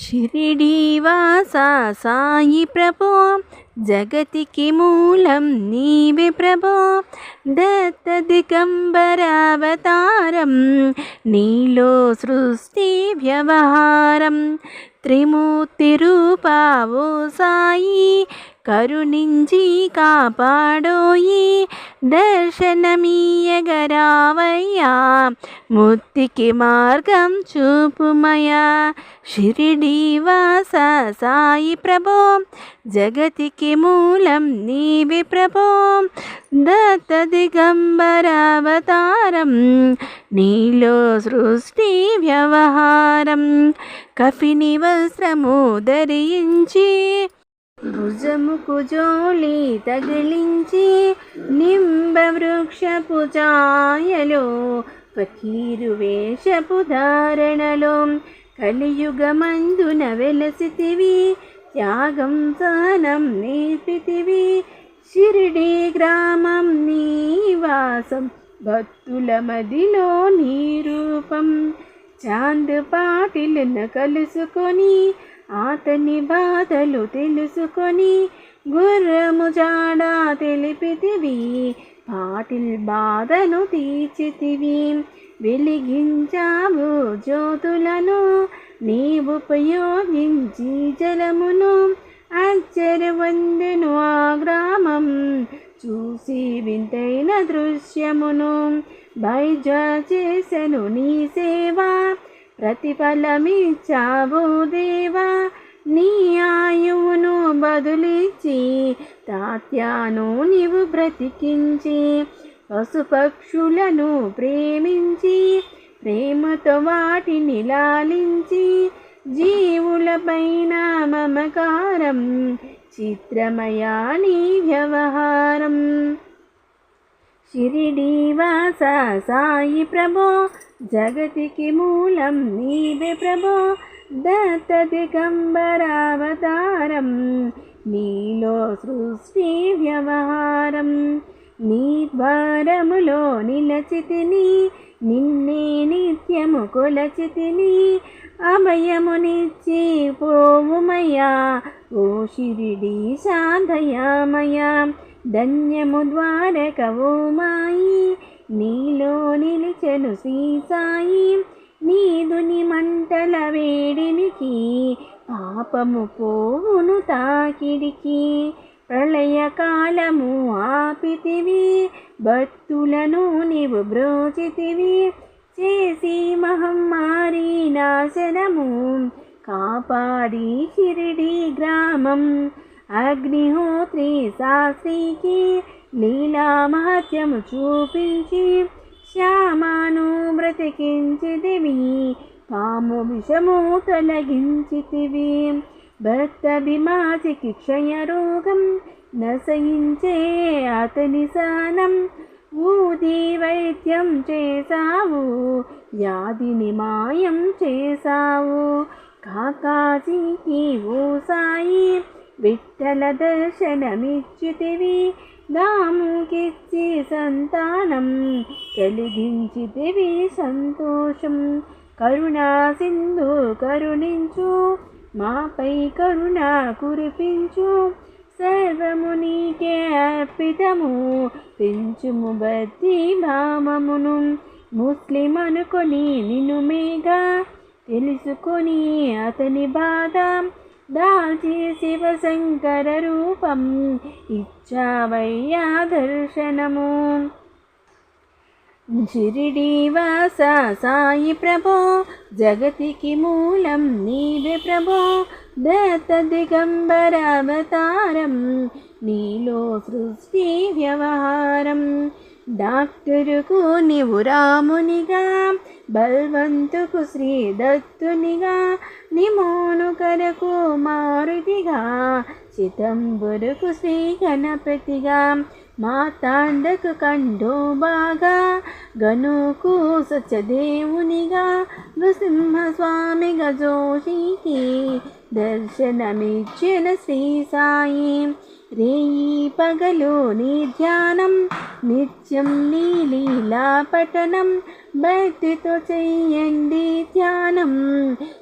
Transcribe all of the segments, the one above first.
షిరిడీవాసా సాయి ప్రభో జగతికి మూలం నీవే ప్రభో. దత్త దిగంబరావతారం నీలో సృష్టి వ్యవహారం. త్రిమూర్తి రూపావో సాయి కరుణించి కాపాడోయి దర్శనమీయగరావయ్యా ముక్తికి మార్గం చూపుమయా షిరిడీవాస సాయి ప్రభో జగతికి మూలం నీవి ప్రభో దత్త దిగంబరావతారం నీలో సృష్టి వ్యవహారం కఫిని వస్త్రము ధరించి భుజముకు జోలి తగిలించి నింబ వృక్షపు ఛాయలో ఫకీరు వేషపు ధారణలో కలియుగమందున వెలసితివి త్యాగం సహనం నేర్పితివి షిరిడి గ్రామం నీవాసం భక్తుల మదిలో నీ రూపం. చాంద్ పాటిలను కలుసుకొని అతని బాధలు తెలుసుకొని గుర్రము జాడ తెలిపితివి పాటిల్ బాధను తీర్చితివి. వెలిగించావు జ్యోతులను నీవు ఉపయోగించి జలమును. ఆశ్చర్యవందెను ఆ గ్రామం చూసి వింతైన దృశ్యమును. బైజా చేసెను నీ సేవ. ప్రతిఫలమిచ్చావు దేవా నీ ఆయువును బదులిచ్చి తాత్యాను నీవు బ్రతికించి పశుపక్షులను ప్రేమించి ప్రేమతో వాటిని లాలించి జీవులపైన మమకారం చిత్రమయా నీ వ్యవహారం. షిరిడీవాస సాయి ప్రభో జగతికి మూలం నీవే ప్రభో. దత్త దిగంబరావతారం నీలో సృష్టి వ్యవహారం. నీ ద్వారములో నిలచితిని నిన్నే నిత్యము కొలచితిని. అభయమునిచ్చి పోవుమయ్యా ఓ షిరిడి సాధయామయా ధన్యము ద్వారకవో మాయి నీలో నిలిచెను సీసాయి సాయి నీదుని మంటల వేడినికి పాపము పోవును తాకిడికి. ప్రళయకాలము ఆపితివి భక్తులను నీవు బ్రోచితివి. చేసి మహమ్మారి నాశనము కాపాడి షిరిడి గ్రామం. అగ్నిహోత్రి శాస్త్రికి లీలా మహత్యము చూపించి శ్యామాను బ్రతికించితివి పాము విషము తొలగించితివి. భక్త విమాసికి క్షయరోగం నశయించే అతని సానం ఊది వైద్యం చేసావు వ్యాధిని మాయం చేసావు కాకాజీకి ఓ సాయి విఠల దర్శనమిచ్చితివి. దాముకిచ్చి సంతానం కలిగించితివి సంతోషం కరుణా సింధు కరుణించు. మాపై కరుణ కురిపించు. సర్వము నీకే అర్పితము. పెంచుము బతి భామమును ముస్లిం అనుకొని నిన్ను మేఘా. తెలుసుకొని అతని బాధ. దాల్చి శివశంకర రూపం ఇచ్చావయ్యా దర్శనము. షిరిడీవాస సాయి ప్రభో జగతికి మూలం నీవే ప్రభో దత్త దిగంబరావతారం నీలో సృష్టి వ్యవహారం. డాక్టరుకు నీవు రామునిగా బల్వంతుకు శ్రీ దత్తునిగా నిమోను కరకు మారుతిగా చితంబురుకు శ్రీ గణపతిగా మాతాండకు కండో బాగా గనుకు సత్యదేవునిగా నృసింహస్వామిగా జోషికి దర్శనమిచ్చిన శ్రీ సాయి. రేయి పగలు నీ ధ్యానం నిత్యం నీ లీలా పఠనం భక్తితో చెయ్యండి ధ్యానం.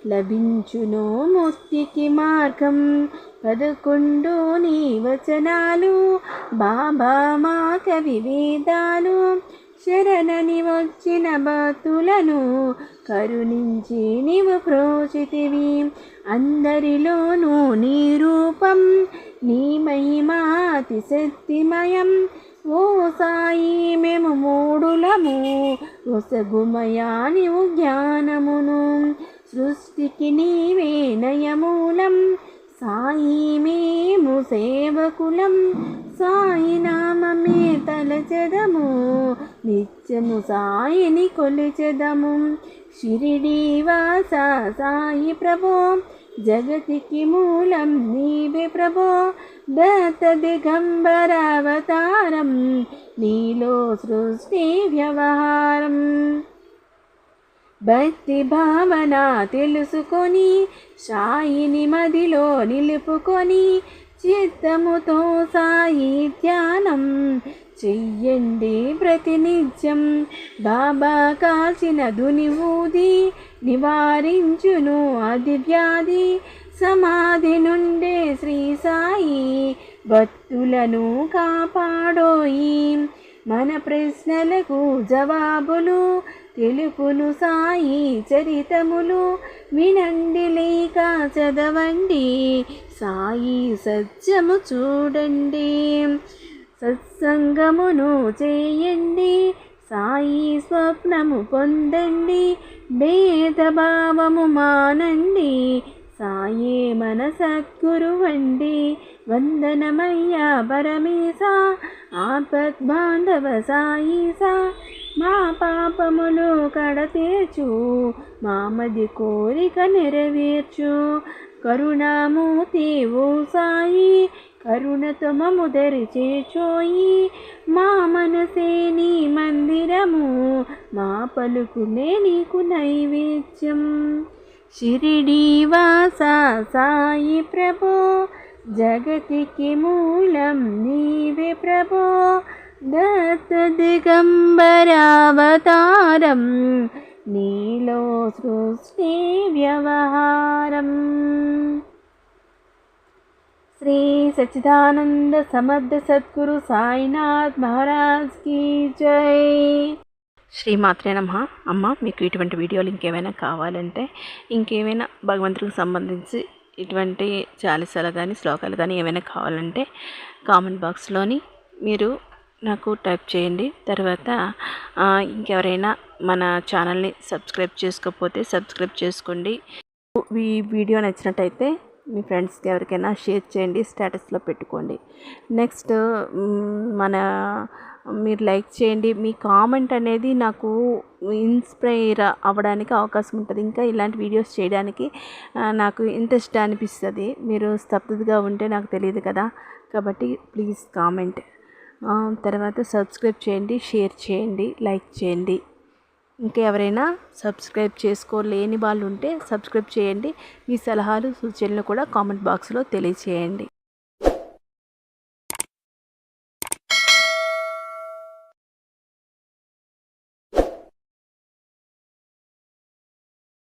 లభించును ముక్తికి మార్గం. పదకొండు నీ వచనాలు బాబా మా కవి వేదాలు శరణని వచ్చిన భక్తులను కరుణించి నీవు ప్రోచితివి. అందరిలోనూ నీ రూపం నీ మహిమాతి శక్తిమయం ఓ సాయి మేము మూడులము. ఒసగుమయా నీవు జ్ఞానమును సృష్టికి నీవే నయమూలం. సాయి మేము సేవకులం. సాయి నామమే తలచెదము. నిత్యము సాయిని కొలిచెదము. షిరిడీవాస సాయి ప్రభో జగతికి మూలం నీవే ప్రభో దత్త దిగంబరావతారం నీలో సృష్టి వ్యవహారం. భక్తి భావన తెలుసుకొని సాయిని మదిలో నిలుపుకొని చిత్తముతో సాయి ధ్యానం చెయ్యండి ప్రతినిత్యం. బాబా కాల్చిన దుని ఊది నివారించును అది వ్యాధి సమాధి నుండే శ్రీ సాయి భక్తులను కాపాడోయి. మన ప్రశ్నలకు జవాబులు తెలుపును సాయి చరితములు వినండి లేక చదవండి. సాయి సత్యము చూడండి. సత్సంగమును చేయండి. సాయి స్వప్నము పొందండి. భేదభావము మానండి. సాయే మన సద్గురువండి వందనమయ్యా పరమేశ ఆపద్బాంధవ సాయిసా మా పాపమును కడతీర్చు మామది కోరిక నెరవేర్చు. కరుణామూర్తి ఓ సాయి కరుణతో మము చేచోయి. మా మనసే నీ మందిరము మా పలుకునే నీకు నైవేద్యం. షిరిడి వాస సాయి ప్రభో జగతికి మూలం నీవే ప్రభో. దత్త దిగంబరావతారం నీలో సృష్టి వ్యవహారం శ్రీ సచ్చిదానంద సమర్థ సద్గురు సాయినాథ్ మహారాజ్ కీ జై శ్రీమాత్రే నమ అమ్మ మీకు ఇటువంటి వీడియోలు ఇంకేమైనా కావాలంటే ఇంకేమైనా భగవంతుడికి సంబంధించి ఇటువంటి చాలీసాలు కానీ శ్లోకాలు కానీ ఏమైనా కావాలంటే కామెంట్ బాక్స్లోని మీరు నాకు టైప్ చేయండి. తర్వాత ఇంకెవరైనా మన ఛానల్ని సబ్స్క్రైబ్ చేసుకోకపోతే సబ్స్క్రైబ్ చేసుకోండి. ఈ వీడియో నచ్చినట్టయితే మీ ఫ్రెండ్స్కి ఎవరికైనా షేర్ చేయండి స్టేటస్లో పెట్టుకోండి. నెక్స్ట్ మన మీరు లైక్ చేయండి. మీ కామెంట్ అనేది నాకు ఇన్స్పైర్ అవ్వడానికి అవకాశం ఉంటుంది. ఇంకా ఇలాంటి వీడియోస్ చేయడానికి నాకు ఇంట్రెస్ట్ అనిపిస్తుంది. మీరు స్తబ్దుగా ఉంటే నాకు తెలియదు కదా. కాబట్టి ప్లీజ్ కామెంట్. తర్వాత సబ్స్క్రైబ్ చేయండి షేర్ చేయండి లైక్ చేయండి. ఇంకా ఎవరైనా సబ్స్క్రైబ్ చేసుకోలేని వాళ్ళు ఉంటే సబ్స్క్రైబ్ చేయండి. మీ సలహాలు సూచనలు కూడా కామెంట్ బాక్స్లో తెలియచేయండి.